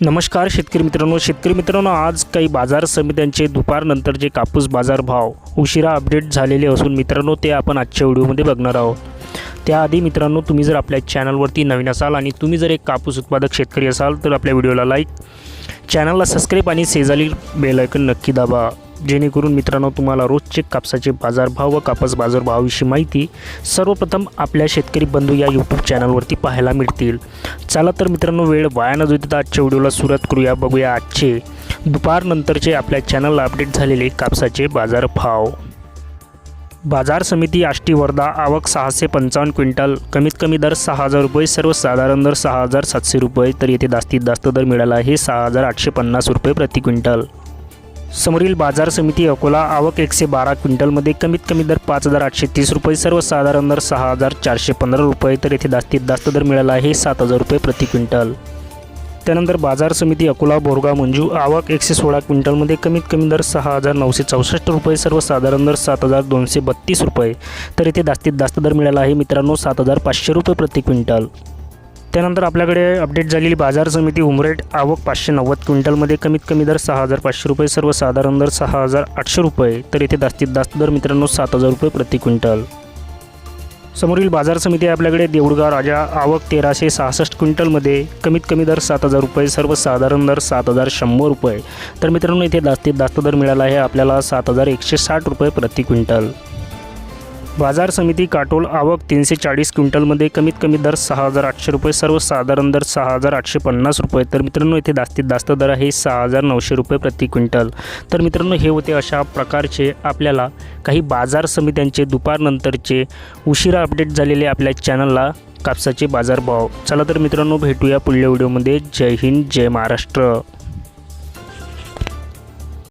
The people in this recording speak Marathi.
नमस्कार शेतकरी मित्रांनो. शेतकरी मित्रांनो आज काही बाजार समित्यांचे दुपारनंतरचे कापूस बाजार भाव उशिरा अपडेट झालेले असून मित्रांनो ते आपण आजच्या व्हिडिओमध्ये बघणार आहोत. त्याआधी मित्रांनो तुम्ही जर आपल्या चॅनलवरती नवीन असाल आणि तुम्ही जर एक कापूस उत्पादक शेतकरी असाल तर आपल्या व्हिडिओला लाईक चॅनलला सबस्क्राईब आणि शेजारी बेलायकन नक्की दाबा. जेणेकरून मित्रांनो तुम्हाला रोजचे कापसाचे बाजारभाव व कापूस बाजारभावाविषयी माहिती सर्वप्रथम आपल्या शेतकरी बंधू या यूट्यूब चॅनलवरती पाहायला मिळतील. चला तर मित्रांनो वेळ वाया न देता आजच्या व्हिडिओला सुरुवात करूया. बघूया आजचे दुपारनंतरचे आपल्या चॅनलला अपडेट झालेले कापसाचे बाजारभाव. बाजार समिती आष्टी वर्धा आवक सहाशे पंचावन्न क्विंटल कमीत कमी दर सहा हजार रुपये सर्वसाधारण दर सहा हजार सातशे रुपये तर येथे जास्तीत जास्त दर मिळाला आहे सहा हजार आठशे पन्नास रुपये प्रति क्विंटल. समोरील बाजार समिती अकोला आवक एकशे बारा क्विंटलमध्ये कमीत कमी दर पाच हजार आठशे तीस रुपये सर्वसाधारण दर सहा हजार चारशे पंधरा रुपये तर येथे जास्तीत जास्त दर मिळाला आहे सात हजार रुपये प्रति क्विंटल. त्यानंतर बाजार समिती अकोला बोरगाव मंजू आवक एकशे सोळा क्विंटलमध्ये कमीत कमी दर सहा हजार नऊशे चौसष्ट रुपये सर्वसाधारण दर सात हजार दोनशे बत्तीस रुपये तर येथे जास्तीत जास्त दर मिळाला आहे मित्रांनो सात हजार पाचशे रुपये प्रति क्विंटल. त्यानंतर आपल्याकडे अपडेट झालेली बाजार समिती उमरेट आवक पाचशे नव्वद क्विंटलमध्ये कमीत कमी दर सहा हजार पाचशे रुपये सर्वसाधारण दर सहा हजार आठशे रुपये तर येथे जास्तीत जास्त दर मित्रांनो सात हजार रुपये प्रति क्विंटल. समोरील बाजार समिती आपल्याकडे देऊळगाव राजा आवक तेराशे सहासष्ट क्विंटलमध्ये कमीत कमी दर सात हजार रुपये सर्वसाधारण दर सात हजार शंभर रुपये. तर मित्रांनो इथे जास्तीत जास्त दर मिळाला आहे आपल्याला सात हजार एकशे साठ रुपये प्रति क्विंटल. बाजार समिती काटोल आवक तीनशे चाळीस क्विंटलमध्ये कमीत कमी दर सहा हजार आठशे रुपये सर्वसाधारण दर सहा हजार आठशे पन्नास रुपये. तर मित्रांनो इथे जास्तीत जास्त दर आहे सहा हजार नऊशे रुपये प्रति क्विंटल. तर मित्रांनो हे होते अशा प्रकारचे आपल्याला काही बाजार समित्यांचे दुपारनंतरचे उशिरा अपडेट झालेले आपल्या चॅनलला कापसाचे बाजारभाव. चला तर मित्रांनो भेटूया पुढल्या व्हिडिओमध्ये जय हिंद जय महाराष्ट्र.